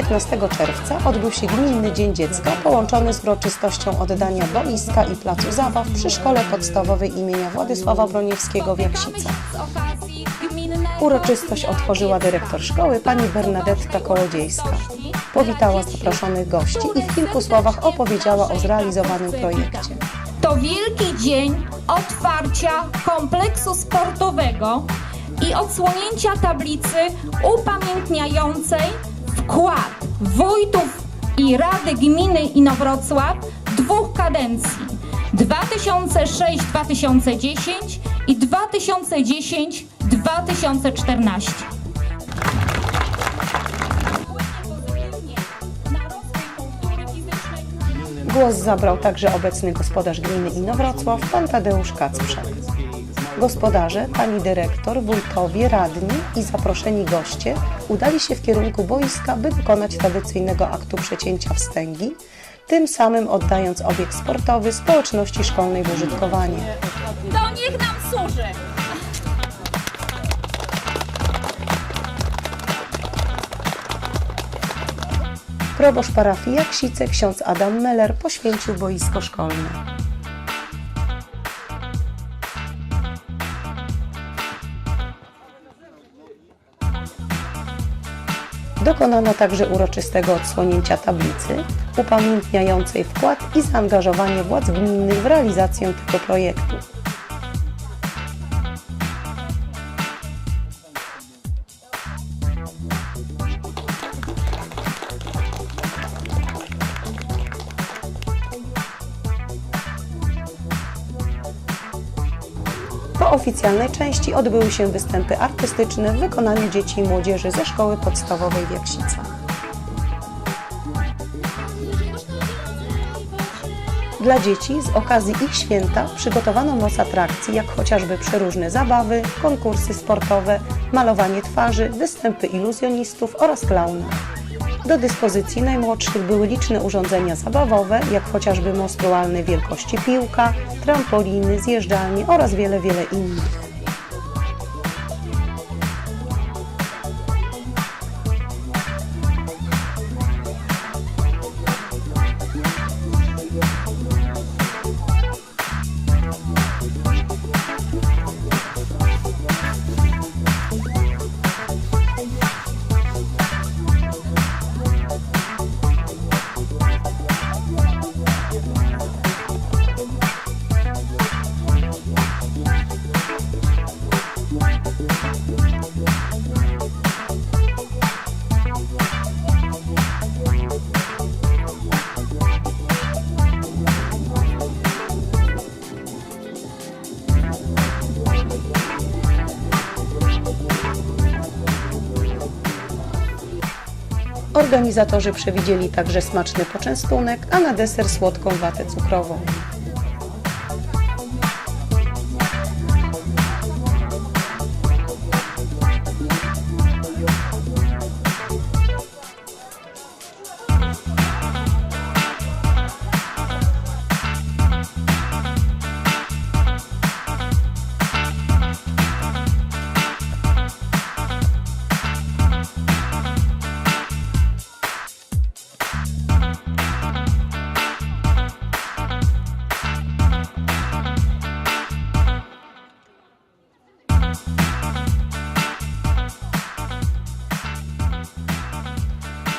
15 czerwca odbył się Gminny Dzień Dziecka połączony z uroczystością oddania boiska i placu zabaw przy Szkole Podstawowej imienia Władysława Broniewskiego w Jaksicach. Uroczystość otworzyła dyrektor szkoły pani Bernadetta Kołodziejska. Powitała zaproszonych gości i w kilku słowach opowiedziała o zrealizowanym projekcie. To wielki dzień otwarcia kompleksu sportowego i odsłonięcia tablicy upamiętniającej wkład wójtów i Rady Gminy Inowrocław dwóch kadencji 2006-2010 i 2010-2014. Głos zabrał także obecny gospodarz gminy Inowrocław, pan Tadeusz Kacprzak. Gospodarze, pani dyrektor, wójtowie, radni i zaproszeni goście udali się w kierunku boiska, by dokonać tradycyjnego aktu przecięcia wstęgi, tym samym oddając obiekt sportowy społeczności szkolnej w użytkowanie. To niech nam służy! Proboszcz parafii Jaksice, ksiądz Adam Meller poświęcił boisko szkolne. Dokonano także uroczystego odsłonięcia tablicy upamiętniającej wkład i zaangażowanie władz gminnych w realizację tego projektu. Oficjalnej części odbyły się występy artystyczne w wykonaniu dzieci i młodzieży ze szkoły podstawowej w Jaksicach. Dla dzieci z okazji ich święta przygotowano moc atrakcji, jak chociażby przeróżne zabawy, konkursy sportowe, malowanie twarzy, występy iluzjonistów oraz klauna. Do dyspozycji najmłodszych były liczne urządzenia zabawowe, jak chociażby monstrualnej wielkości piłka, trampoliny, zjeżdżalnie oraz wiele, wiele innych. Organizatorzy przewidzieli także smaczny poczęstunek, a na deser słodką watę cukrową.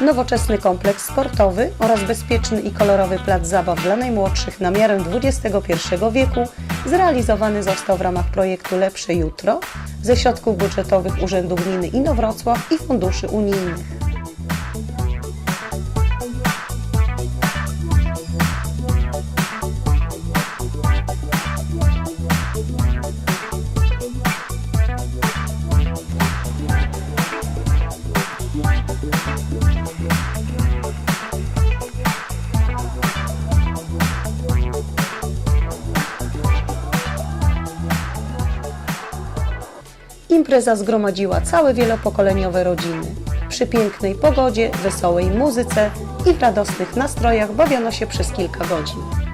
Nowoczesny kompleks sportowy oraz bezpieczny i kolorowy plac zabaw dla najmłodszych na miarę XXI wieku zrealizowany został w ramach projektu Lepsze Jutro ze środków budżetowych Urzędu Gminy Inowrocław i funduszy unijnych. Impreza zgromadziła całe wielopokoleniowe rodziny. Przy pięknej pogodzie, wesołej muzyce i w radosnych nastrojach bawiono się przez kilka godzin.